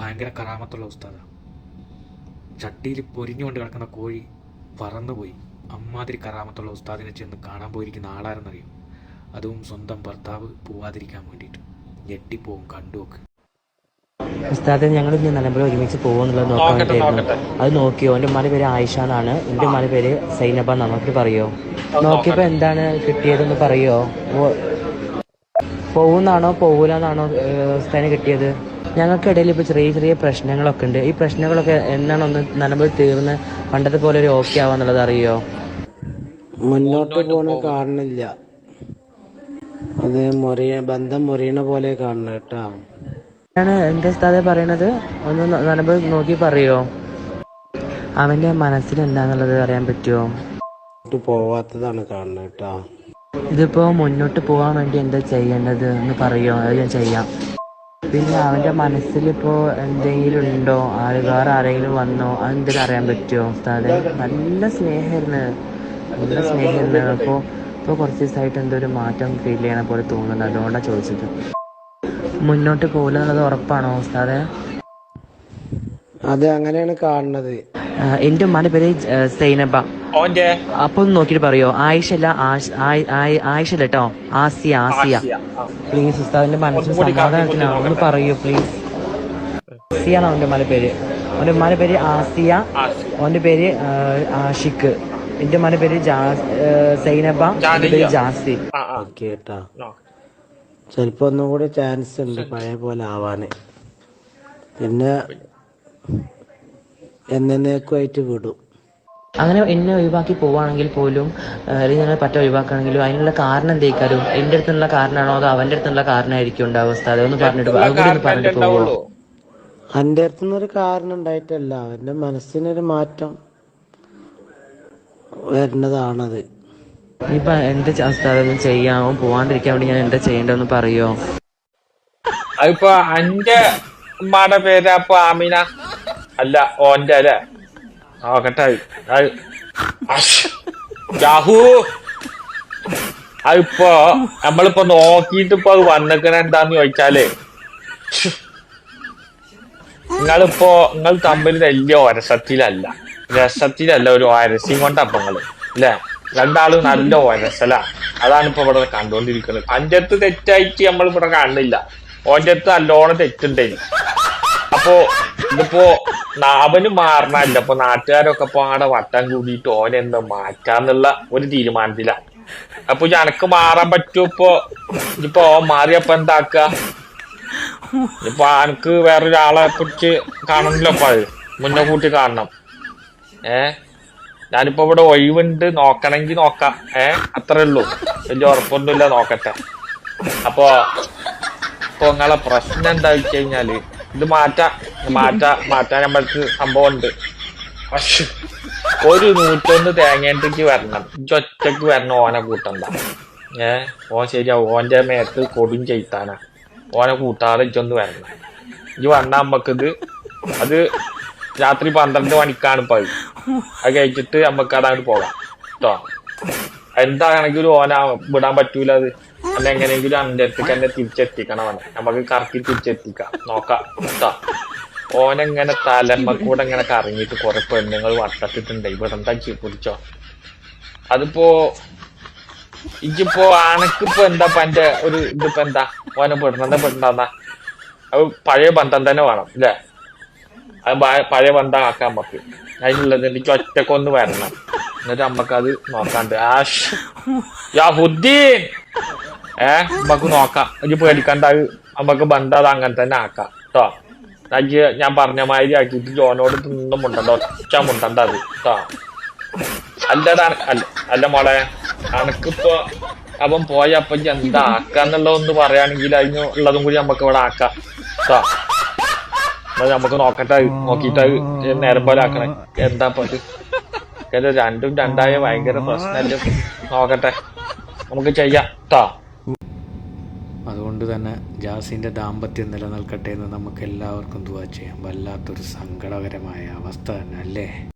ഭയങ്കര കറാമത്തുള്ള ഉസ്താദാണ് ചട്ടിയിൽ പൊരിഞ്ഞുകൊണ്ട് കിടക്കുന്ന കോഴി പറന്നുപോയി. അമ്മാതിരി കറാമത്തുള്ള ഉസ്താദിനെ ചെന്ന് കാണാൻ പോയിരിക്കുന്ന ആളാരെന്നറിയും? അതും സ്വന്തം ഭർത്താവ് പോവാതിരിക്കാൻ വേണ്ടിയിട്ട്. ഞെട്ടിപ്പോവും കണ്ടുവെക്ക് ഉസ്താദ് ഞങ്ങൾ ഇന്ന് നിലമ്പൂർ ഒരുമിച്ച് പോകുന്നുള്ളത് നോക്കാൻ വേണ്ടിയായിരുന്നു. അത് നോക്കിയോ? എന്റെ ഉമ്മാന്റെ പേര് ആയിഷ എന്നാണ് എന്റെ ഉമ്മാന്റെ പേര് സൈനബ എന്നാണ്. നമുക്ക് പറയോ? നോക്കിയപ്പോൾ എന്താണ് കിട്ടിയതെന്ന് പറയോ? പോകുന്നാണോ പോകൂലെന്നാണോ ഉസ്താദിന് കിട്ടിയത്? ഞങ്ങൾക്കിടയിൽ ഇപ്പോൾ ചെറിയ ചെറിയ പ്രശ്നങ്ങളൊക്കെ ഉണ്ട്. ഈ പ്രശ്നങ്ങളൊക്കെ എന്നാണ് ഒന്ന് നിലമ്പോൾ തീർന്ന് പണ്ടത്തെ പോലെ ഒരു ഓക്കെ ആവാന്നുള്ളത് അറിയോ? മുന്നോട്ട് പോണ കാണുന്നില്ല അത് മുറിയ ബന്ധം മുറിയണ പോലെ കാണണം കേട്ടോ. ആണ് എന്റെ സ്ഥാത പറയണത് ഒന്ന് ന- നോക്കി പറയോ? അവന്റെ മനസ്സിൽ എന്താന്നുള്ളത് അറിയാൻ പറ്റുമോ പോവാത്തതാണ് കാണുന്നത് കേട്ടോ. ഇതിപ്പോ മുന്നോട്ട് പോകാൻ വേണ്ടി എന്താ ചെയ്യേണ്ടത് എന്ന് പറയോ? അത് ഞാൻ ചെയ്യാം. പിന്നെ അവന്റെ മനസ്സിൽ ഇപ്പോ എന്തെങ്കിലും ഉണ്ടോ ആര് വേറെ ആരെങ്കിലും വന്നോ? അതെന്തെങ്കിലും അറിയാൻ പറ്റുമോ ഉസ്താദെ നല്ല സ്നേഹമായിരുന്നു. നല്ല സ്നേഹമായിരുന്നു. അപ്പോൾ ഇപ്പോൾ കുറച്ച് ദിവസമായിട്ട് എന്തോ ഒരു മാറ്റം ഫീൽ ചെയ്യണ പോലെ തോന്നുന്നു. അതുകൊണ്ടാണ് ചോദിച്ചത്. മുന്നോട്ട് പോകില്ല എന്നുള്ളത് ഉറപ്പാണോ ഉസ്താദെ? അത് അങ്ങനെയാണ് കാണുന്നത്. എന്റെ ഉമ്മാന്റെ പേര് സൈനബ. ഓന്റെ അപ്പൊ ഒന്ന് നോക്കിട്ട് പറയോ? ആയിഷല്ല ആയിഷല്ല കേട്ടോ ആസിയ ആസിയ. പ്ലീസ് ഉസ്താദിന്റെ മനസ്സിൽ സമാധാനത്തിനാണ് ഒന്ന് പറയൂ പ്ലീസ് ആസിയാണ് അവന്റെ മല പേര്. അവന്റെ മല പേര് ആസിയ. അവന്റെ പേര് ആഷിഖ്. എന്റെ മല പേര് സൈനബ. എന്റെ പേര് ജാസി. ആ ആ. ഓക്കെ കേട്ടോ. ചിലപ്പോ ഒന്നും കൂടി ചാൻസ് ഉണ്ട് പഴയ പോലെ ആവാന്. പിന്നെ? എന്നേക്കുമായിട്ട് വിടും. അങ്ങനെ എന്നെ ഒഴിവാക്കി പോവാണെങ്കിൽ പോലും അല്ലെങ്കിൽ ഞങ്ങൾ പറ്റ ഒഴിവാക്കുകയാണെങ്കിലും അതിനുള്ള കാരണം എന്തേക്കാരും എന്റെ അടുത്തുള്ള കാരണമാണോ അതോ അവന്റെ അടുത്തുള്ള കാരണമായിരിക്കും ഉണ്ടാവുക അവസ്ഥ? അതൊന്ന് പറഞ്ഞിട്ട് അതുകൂടി ഒന്ന് പറഞ്ഞിട്ട് പോവോ. അന്റെ എന്റെ അടുത്തുനിന്നൊരു കാരണം ഉണ്ടായിട്ടല്ല. അവന്റെ മനസ്സിനൊരു മാറ്റം വരുന്നതാണത്. എന്റെ അവസ്ഥ അതൊന്നും ചെയ്യാമോ പോവാണ്ടിരിക്കാൻ വേണ്ടി ഞാൻ എന്താ ചെയ്യേണ്ടതെന്ന് പറയോ? അതിപ്പോ അന്റെ ഉമ്മാടെ പേര് അപ്പൊ ആമിന. അല്ല ഓന്റെ അല്ലേ? അത് അശ്. യാഹൂ അതിപ്പോ നമ്മളിപ്പോ നോക്കിയിട്ട് ഇപ്പൊ അത് വന്നിക്കണ എന്താന്ന് ചോദിച്ചാലേ. നിങ്ങളിപ്പോ നിങ്ങൾ തമ്മിൽ വലിയ ഒരസത്തിലല്ല. രസത്തിലല്ല ഒരു ഒരസിയും കൊണ്ടപ്പോ നിങ്ങൾ. അല്ലേ? രണ്ടാളും നല്ല ഒരസല. അതാണ് ഇപ്പൊ ഇവിടെ കണ്ടുകൊണ്ടിരിക്കുന്നത് അഞ്ചത്ത് തെറ്റായിട്ട് നമ്മൾ ഇവിടെ കാണുന്നില്ല. ഓന്റെ അടുത്ത് നല്ലോണം തെറ്റുണ്ടായി അപ്പോ ഇതിപ്പോ നാവന് മാറണല്ല. അപ്പൊ നാട്ടുകാരൊക്കെ ആടെ വട്ടം കൂടിയിട്ട് ഓനെ എന്താ മാറ്റാന്നുള്ള ഒരു തീരുമാനത്തില. അപ്പൊ എനക്ക് മാറാൻ പറ്റൂ ഇപ്പൊ? ഇപ്പൊ മാറിയപ്പോ എന്താക്ക? ഇപ്പൊ അനക്ക് വേറൊരാളെ കുറിച്ച് കാണണല്ലോ അപ്പൊ അത്. മുന്നേ കൂട്ടി കാണണം. ഏ? ഞാനിപ്പോ ഇവിടെ ഒഴിവുണ്ട്. നോക്കണമെങ്കിൽ നോക്കാം. ഏ? അത്രേ ഉള്ളൂ. വലിയ ഉറപ്പൊന്നുമില്ല നോക്കട്ടെ. അപ്പൊ ഇപ്പൊ നിങ്ങളെ പ്രശ്നം എന്താ വെച്ച് കഴിഞ്ഞാൽ ഇത് മാറ്റാ മാറ്റാ മാറ്റാൻ നമ്മൾക്ക് സംഭവം ഉണ്ട് ഒരു നൂറ്റൊന്ന് തേങ്ങേണ്ടിക്ക് വരണം. ഇജ്ജ് ഒറ്റയ്ക്ക് വരണം ഓനെ കൂട്ടണ്ട. ഏ ഓൻ ശരിയാവും ഓന്റെ മേത്ത് കൊടും ചെയ്ത്താനാ ഓനെ കൂട്ടാതെ ഇജ്ജൊന്ന് വരണം. ഇജ്ജ് വന്നാ നമ്മക്കിത് അത് രാത്രി പന്ത്രണ്ട് മണിക്കാണ് ഇപ്പൊ അത് കഴിച്ചിട്ട് നമുക്ക് അതങ്ങോട്ട് പോകാം. കേട്ടോ എന്താണെങ്കിലും ഓന വിടാൻ പറ്റൂല അത്. അല്ല എങ്ങനെയെങ്കിലും അന്റെ അടുത്തേക്ക് എന്നെ തിരിച്ചെത്തിക്കണം അവനെ. നമുക്ക് കറക്കി തിരിച്ചെത്തിക്കാം. നോക്കാം. ഓനെങ്ങനെ കൂടെ ഇങ്ങനെ കറങ്ങിയിട്ട് കുറെ പെണ്ണുങ്ങൾ വട്ടത്തിട്ടുണ്ട്. ഇവിടെ എന്താ പിടിച്ചോ അതിപ്പോ ഇജിപ്പോ ആനക്കിപ്പോ എന്താ പന്റെ ഒരു ഇതിപ്പോ എന്താ? ഓനെ പെടുന്നത് പെടുന്ന അത് പഴയ ബന്ധം തന്നെ വേണം അല്ലേ അത് പഴയ- ബന്ധം ആക്കാം നമുക്ക് അതിനുള്ളത് എനിക്ക് ഒറ്റക്കൊന്ന് വരണം. എന്നിട്ട് നമ്മക്കത് നോക്കാണ്ട്. ആഷ്. യാ ഹുദ്ദീൻ! ഏ നമുക്ക് നോക്കാം ഇജ്ജ് പേടിക്കണ്ട അത് നമുക്ക് ബന്ധം അത് അങ്ങനെ തന്നെ ആക്കാം കേട്ടോ ഇജ്ജ് ഞാൻ പറഞ്ഞ മാതിരി ആക്കിയിട്ട് ജോനോട് തിന്നും മുണ്ടണ്ട ഒറ്റ മുണ്ടണ്ട അത് കേട്ടോ അല്ലടാ അല്ല അല്ല മോളെ അനക്കിപ്പോ അവൻ പോയ അപ്പൊ എന്താ ആക്കാന്നുള്ളതൊന്ന് പറയുകയാണെങ്കിൽ അതിന് ഉള്ളതും കൂടി നമുക്ക് ഇവിടെ ആക്കാം കേട്ടോ എന്നാ നമുക്ക് നോക്കട്ടെ അത്. നോക്കിയിട്ട് അത് നേരം പോലെ ആക്കണേ എന്താ അത് ഇത് രണ്ടും രണ്ടായ ഭയങ്കര പ്രശ്നമല്ലേ നോക്കട്ടെ നമുക്ക് ചെയ്യാം കേട്ടോ അതുകൊണ്ട് തന്നെ ജാസിന്റെ ദാമ്പത്യം നിലനിൽക്കട്ടെ എന്ന് നമുക്ക് എല്ലാവർക്കും ദുവാ ചെയ്യാം. വല്ലാത്തൊരു സങ്കടകരമായ അവസ്ഥ തന്നെ അല്ലേ?